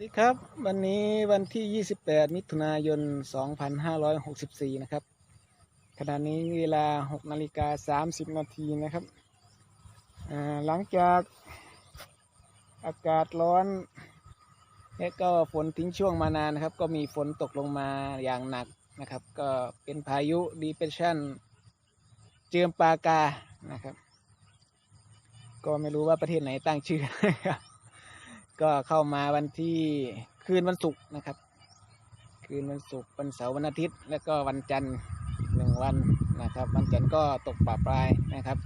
สวัสดีครับ วันนี้วันที่ 28 มิถุนายน 2564 นะครับ ขณะนี้เวลา 6 นาฬิกา 30 นาทีนะครับ หลังจากอากาศร้อนและก็ฝนทิ้งช่วงมานานนะครับ ก็มีฝนตกลงมาอย่างหนักนะครับ ก็เป็นพายุดีเพรสชันเจือมปากานะครับ ก็ไม่รู้ว่าประเทศไหนตั้งชื่อนะครับ ก็เข้ามาวันที่คืนวันศุกร์นะครับ คืนวันศุกร์วันเสาร์วันอาทิตย์ แล้วก็วันจันทร์หนึ่งวันนะครับ วันจันทร์ก็ตกป่าปลายนะครับ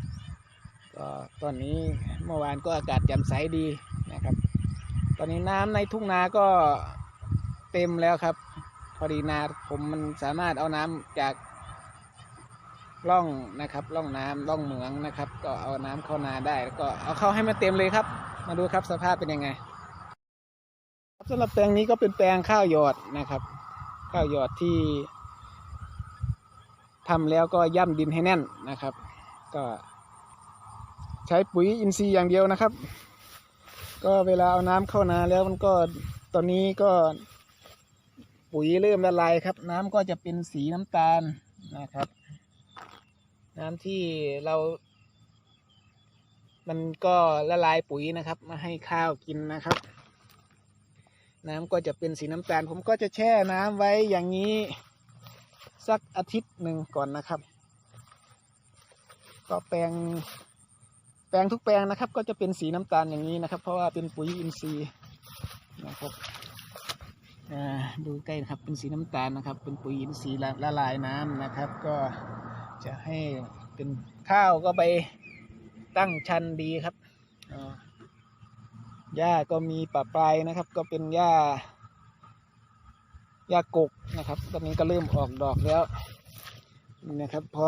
ก็ตอนนี้เมื่อวานก็อากาศแจ่มใสดีนะครับ ตอนนี้น้ำในทุ่งนาก็เต็มแล้วครับ พอดีนาผมมันสามารถเอาน้ำจากร่องนะครับร่องน้ำร่องเหมืองนะครับ ก็เอาน้ำเข้านาได้แล้วก็เอาเข้าให้มันเต็มเลยครับ มาดูครับสภาพเป็นยังไง สำหรับแปลงนี้ก็เป็นแปลงข้าวหยอดนะครับ ข้าวหยอดที่ทำแล้วก็ย่ำดินให้แน่นนะครับ ก็ใช้ปุ๋ยอินทรีย์อย่างเดียวนะครับ ก็เวลาเอาน้ำเข้านาแล้วมันก็ตอนนี้ก็ปุ๋ยเริ่มละลายครับ น้ำก็จะเป็นสีน้ำตาลนะครับ น้ำที่เรา มันก็ละลายปุ๋ยนะครับ มาให้ข้าวกินนะครับ น้ำก็จะเป็นสีน้ำตาล ผมก็จะแช่น้ำไว้อย่างนี้สักอาทิตย์หนึ่งก่อนนะครับ ก็แปลง แปลงทุกแปลงนะครับ ก็จะเป็นสีน้ำตาลอย่างนี้นะครับ เพราะว่าเป็นปุ๋ยอินทรีย์นะครับดูใกล้นะครับเป็นสีน้ำตาลนะครับ เป็นปุ๋ยอินทรีย์ละละลายน้ำนะครับ ก็จะให้เป็นข้าวก็ไปตั้งชันดีครับอ่า หญ้าก็มีปะปลายนะครับ ก็เป็นหญ้าหญ้ากกนะครับ ตอนนี้ก็เริ่มออกดอกแล้วนะครับ พอ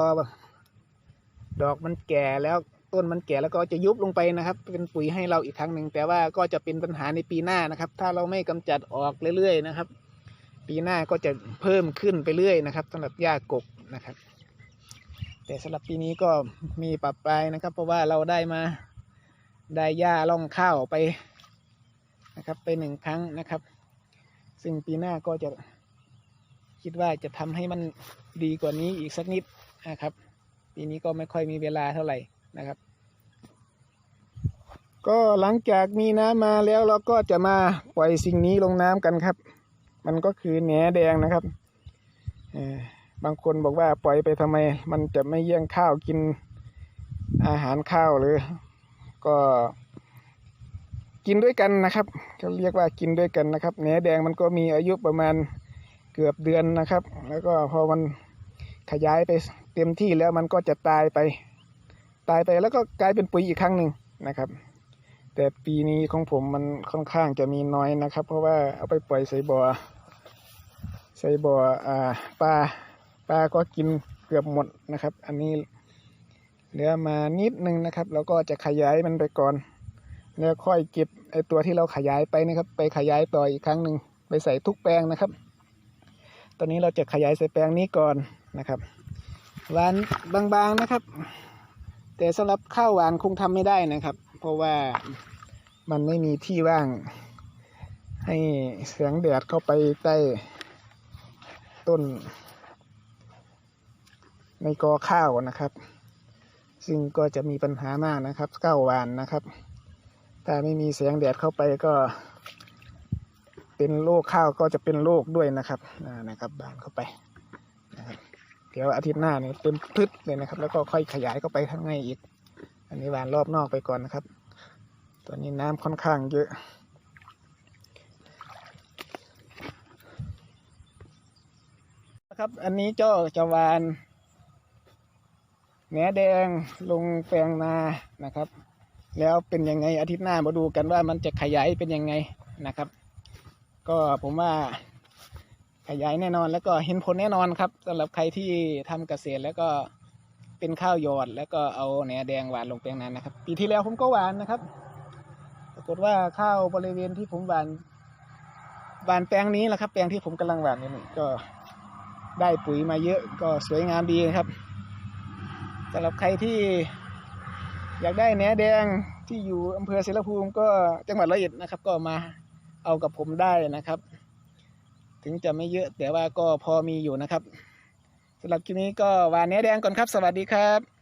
ดอกมันแก่แล้วต้นมันแก่แล้วก็จะยุบลงไปนะครับ เป็นปุ๋ยให้เราอีกครั้งหนึ่งแต่ว่าก็จะเป็นปัญหาในปีหน้านะครับ ถ้าเราไม่กำจัดออกเรื่อยๆนะครับ ปีหน้าก็จะเพิ่มขึ้นไปเรื่อยนะครับสำหรับหญ้ากกนะครับ แต่สำหรับปีนี้ก็มีปรับปลายนะครับ เพราะว่าเราได้มาได้หญ้าล่องข้าวไป นะครับไปหนึ่งครั้งนะครับ ซึ่งปีหน้าก็จะคิดว่าจะทำให้มันดีกว่านี้อีกสักนิดนะครับ ปีนี้ก็ไม่ค่อยมีเวลาเท่าไหร่นะครับ ก็หลังจากมีน้ำมาแล้วเราก็จะมาปล่อยสิ่งนี้ลงน้ำกันครับ มันก็คือแหนแดงนะครับบางคนบอกว่าปล่อยไปทำไม มันจะไม่เยี่ยงข้าวกินอาหารข้าวหรือ ก็ กินด้วยกันนะครับเขาเรียกว่ากินด้วยกันนะครับแหนแดงมันก็มีอายุประมาณเกือบเดือนนะครับ แล้วก็พอมันขยายไปเต็มที่แล้วมันก็จะตายไป ตายไปแล้วก็กลายเป็นปุ๋ยอีกครั้งหนึ่งนะครับ แต่ปีนี้ของผมมันค่อนข้างจะมีน้อยนะครับ เพราะว่าเอาไปปล่อยใส่บ่อใส่บ่ออ่าปลาปลาก็กินเกือบหมดนะครับ อันนี้เหลือมานิดนึงนะครับ แล้วก็จะขยายมันไปก่อน แล้วค่อยเก็บไอตัวที่เราขยายไปนะครับ ไปขยายต่ออีกครั้งหนึ่งไปใส่ทุกแปลงนะครับ ตอนนี้เราจะขยายใส่แปลงนี้ก่อนนะครับหวานบางๆนะครับ แต่สำหรับข้าวหวานคงทำไม่ได้นะครับ เพราะว่ามันไม่มีที่ว่าง ให้แสงแดดเข้าไปใต้ต้น ในกอข้าวนะครับ ซึ่งก็จะมีปัญหามากนะครับข้าวหวานนะครับ ถ้าไม่มีแสงแดดเข้าไปก็ เป็นโรคข้าวก็จะเป็นโรคด้วยนะครับนะครับ บานเข้าไปนะครับเดี๋ยวอาทิตย์หน้าเนี่ยเต็มพลึดเลยนะครับ แล้วก็ค่อยขยายเข้าไปข้างในอีก อันนี้หวานรอบนอกไปก่อนนะครับ ตอนนี้น้ำค่อนข้างเยอะนะครับ อันนี้เจ้าจะวานแหนแดงลงแปลงนานะครับ แล้วเป็นยังไงอาทิตย์หน้ามาดูกันว่ามันจะขยายเป็นยังไงนะครับ ก็ผมว่าขยายแน่นอนแล้วก็เห็นผลแน่นอนครับสำหรับใครที่ทำเกษตรแล้วก็เป็นข้าวหยอดแล้วก็เอาแหนแดงหวานลงแปลงนั้นนะครับ ปีที่แล้วผมก็หวานนะครับ ปรากฏว่าข้าวบริเวณที่ผมหวานหวานแปลงนี้แหละครับ แปลงที่ผมกำลังหวานนี่ก็ได้ปุ๋ยมาเยอะก็สวยงามดีครับสำหรับใครที่ อยากได้แหนแดงที่อยู่อำเภอเสรภูมิก็จังหวัดร้อยเอ็ดนะครับ ก็มาเอากับผมได้นะครับ ถึงจะไม่เยอะแต่ว่าก็พอมีอยู่นะครับสำหรับคลิปนี้ก็วานเนื้อแดงก่อนครับ สวัสดีครับ